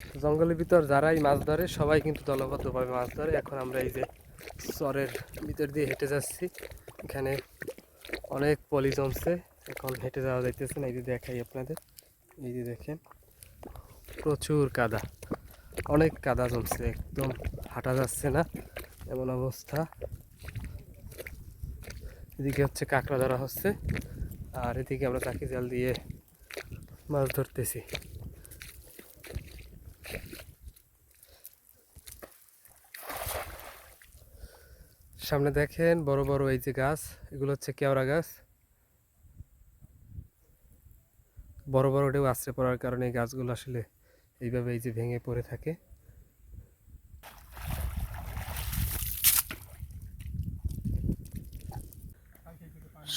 জঙ্গলের ভিতর যারাই মাছ ধরে, সবাই কিন্তু দলবদ্ধভাবে মাছ ধরে। এখন আমরা এই যে চরের ভিতর দিয়ে হেঁটে যাচ্ছি। এখানে অনেক পলি জমছে। এখন হেঁটে যাওয়া যাইতেছে না। এই যে দেখাই আপনাদের। এই যে দেখেন, প্রচুর কাদা। অনেক কাদা জমছে। একদম হাঁটা যাচ্ছে না। এমন অবস্থা। এদিকে হচ্ছে কাঁকড়া ধরা হচ্ছে। আর এদিকে আমরা চাকি জাল দিয়ে মাছ ধরতেছি। সামনে দেখেন বড় বড় এই যে গাছ, এগুলো হচ্ছে কেওড়া গাছ। বড় বড় ঢেউ আশ্রে পড়ার কারণে এই গাছগুলো আসলে এইভাবে এই যে ভেঙে পড়ে থাকে।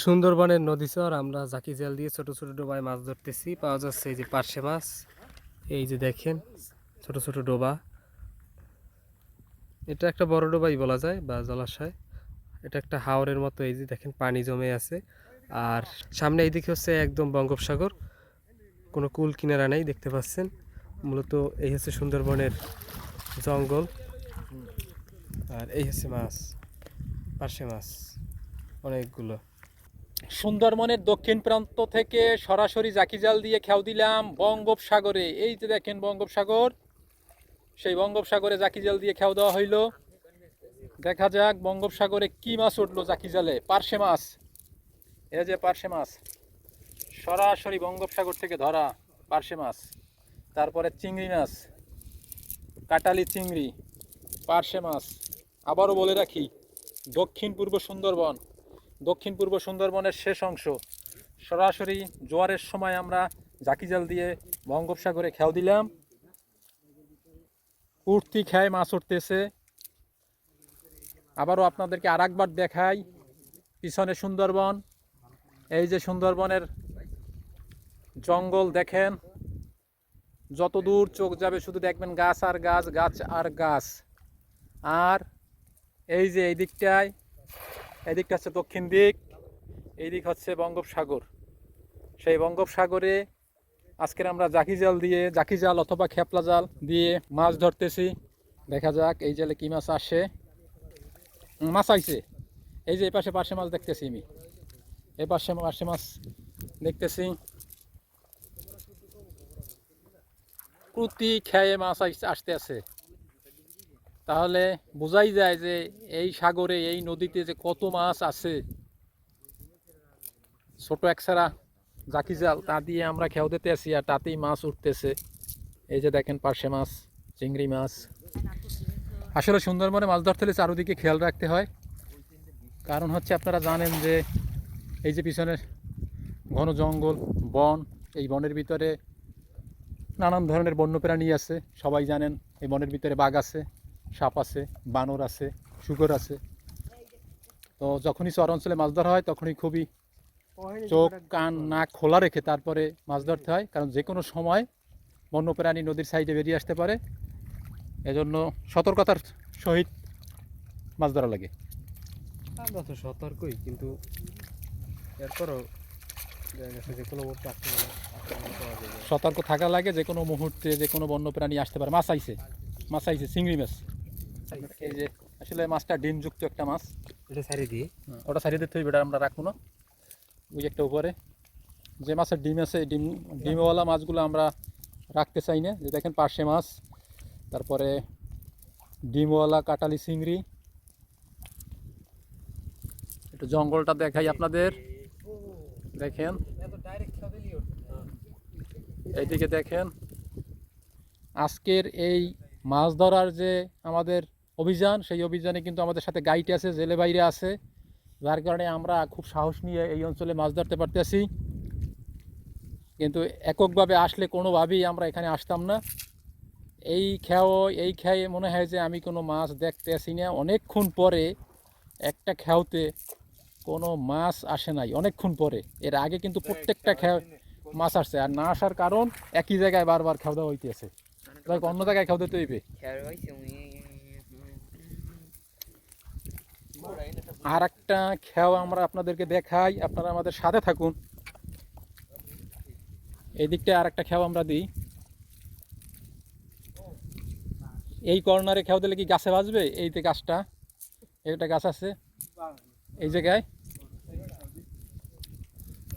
সুন্দরবনের নদী চর, আমরা জাকি জাল দিয়ে ছোট ছোট ডোবায় মাছ ধরতেছি। পাওয়া যাচ্ছে এই যে পার্শে মাছ। এই যে দেখেন, ছোট ছোট ডোবা। এটা একটা বড় ডোবাই বলা যায় বা জলাশয়। এটা একটা হাওরের মতো, এই যে দেখেন পানি জমে আছে। আর সামনে এইদিকে হচ্ছে একদম বঙ্গোপসাগর, কোনো কুল কিনারা নেই, দেখতে পাচ্ছেন। মূলত এই হচ্ছে সুন্দরবনের জঙ্গল। আর এই হচ্ছে মাছ, পার্শে মাছ, অনেকগুলো। সুন্দরবনের দক্ষিণ প্রান্ত থেকে সরাসরি জাকিজাল দিয়ে খেয়াও দিলাম বঙ্গোপসাগরে। এই যে দেখেন বঙ্গোপসাগর, সেই বঙ্গোপসাগরে জাকিজাল দিয়ে খেয়াও দেওয়া হইল। দেখা যাক বঙ্গোপসাগরে কি মাছ উঠল জাকিজালে পার্শে মাছ। এই যে পার্শে মাছ। সরাসরি বঙ্গোপসাগর থেকে ধরা পার্শে মাছ। তারপরে চিংড়ি মাছ। কাটালি চিংড়ি, পার্শে মাছ। আবারও বলে রাখি, দক্ষিণ পূর্ব সুন্দরবন। দক্ষিণ পূর্ব সুন্দরবনের শেষ অংশ। সরাসরি জোয়ারের সময় আমরা জাকি জাল দিয়ে বঙ্গোপসাগরে খেয়াও দিলাম। উঠতি খেয়ে মাছ উঠতেছে। আবারও আপনাদেরকে আর একবার দেখাই পিছনে সুন্দরবন। এই যে সুন্দরবনের জঙ্গল দেখেন, যত দূর চোখ যাবে শুধু দেখবেন গাছ আর গাছ গাছ আর গাছ। আর এই যে এই দিকটায় এদিকটা হচ্ছে দক্ষিণ দিক, এই দিক হচ্ছে বঙ্গোপসাগর। সেই বঙ্গোপসাগরে আজকের আমরা জাকি জাল দিয়ে জাকি জাল অথবা খেপলা জাল দিয়ে মাছ ধরতেছি। দেখা যাক এই জালে কি মাছ আসে। মাছ আইছে। এই যে এই পাশে পাশে মাছ দেখতেছি আমি। এই পাশে পাশে মাছ দেখতেছি। প্রতি খেয়ে মাছ আসতে আছে। তাহলে বোঝাই যায় যে এই সাগরে, এই নদীতে যে কত মাছ আছে। ছোট একসারা জাকি জাল, তা দিয়ে আমরা খেয়াও দিতে আসি আর তাতেই মাছ উঠতেছে। এই যে দেখেন পার্শে মাছ, চিংড়ি মাছ। আসলে সুন্দরবনে মাছ ধরতে হলে চারোদিকে খেয়াল রাখতে হয়। কারণ হচ্ছে আপনারা জানেন যে এই যে পিছনে ঘন জঙ্গল, বন, এই বনের ভিতরে নানান ধরনের বন্যপ্রাণী আছে। সবাই জানেন এই বনের ভিতরে বাঘ আছে, সাপ আছে, বানর আছে, শুকর আছে। তো যখনই চর অঞ্চলে মাছ ধরা হয়, তখনই খুবই চোখ, কান, নাক খোলা রেখে তারপরে মাছ ধরতে হয়। কারণ যে কোনো সময় বন্যপ্রাণী নদীর সাইডে বেরিয়ে আসতে পারে। এজন্য সতর্কতার সহিত মাছ ধরা লাগে। আমরা তো সতর্কই কিন্তু এরপরও সতর্ক থাকা লাগে যে কোনো মুহূর্তে যে কোনো বন্যপ্রাণী আসতে পারে। মাছ আইছে মাছ আইছে চিংড়ি মাছ। এই যে আসলে মাছটা ডিমযুক্ত একটা মাছ। এটা ছাড়িয়ে দিয়ে? ওটা সারিয়ে দিতে হইবে এটা আমরা রাখব না। ওই একটা উপরে। যে মাছের ডিম আছে ডিম ডিমওয়ালা মাছগুলো আমরা রাখতে চাই না। যে দেখেন পার্শে মাছ। তারপরে ডিমওয়ালা কাটালি চিংড়ি। একটু জঙ্গলটা দেখাই আপনাদের। দেখেন। এইদিকে দেখেন। আজকের এই মাছ ধরার যে আমাদের অভিযান, সেই অভিযানে কিন্তু আমাদের সাথে গাইড আছে, জেলে বাইরে আছে। যার কারণে আমরা খুব সাহস নিয়ে এই অঞ্চলে মাছ ধরতে পারতেছি। কিন্তু এককভাবে আসলে কোনোভাবেই আমরা এখানে আসতাম না। এই খেয়াও এই খেয়ে মনে হয় যে আমি কোনো মাছ দেখতে আসি না। অনেকক্ষণ পরে একটা খেয়াওতে কোনো মাছ আসে নাই অনেকক্ষণ পরে। এর আগে কিন্তু প্রত্যেকটা খেয়া মাছ আসছে আর না আসার কারণ একই জায়গায় বারবার খাওয়া দাওয়া হইতেছে। অন্য জায়গায় খাওয়া দিতে হইবে। আর একটা খেয়াও আমরা আপনাদেরকে দেখাই আপনারা আমাদের সাথে থাকুন। এই দিকটা আর একটা খেয়াও আমরা দিই। এই কর্নারে খেয়াও দিলে কি গাছে বাজবে এই যে গাছটা, একটা গাছ আছে এই জায়গায়।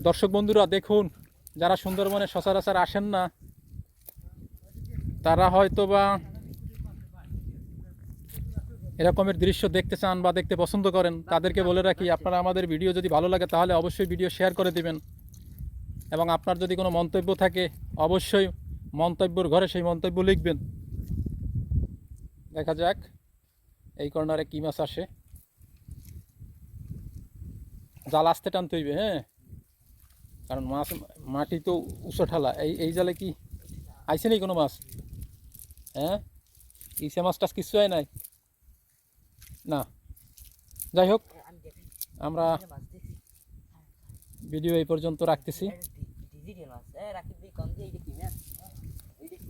দর্শক বন্ধুরা, দেখুন, যারা সুন্দরবনে সচরাচর আসেন না, তারা হয়তো বা এরকমের দৃশ্য দেখতে চান বা দেখতে পছন্দ করেন, তাদেরকে বলে রাখি, আপনারা আমাদের ভিডিও যদি ভালো লাগে, তাহলে অবশ্যই ভিডিও শেয়ার করে দিবেন। এবং আপনার যদি কোনো মন্তব্য থাকে, অবশ্যই মন্তব্যর ঘরে সেই মন্তব্য লিখবেন। দেখা যাক। এই কর্নারে কী মাছ আসে। জাল আসতে টানতে হইবে হ্যাঁ? কারণ মাছ, মাটি তো উঁচু ঠালা। এই এই জালে কি আইসে নেই কোনো মাছ? হ্যাঁ? ইসে মাছ টাছ কিছু হয় নাই? না। যাই হোক, আমরা ভিডিও এই পর্যন্ত রাখতেছি।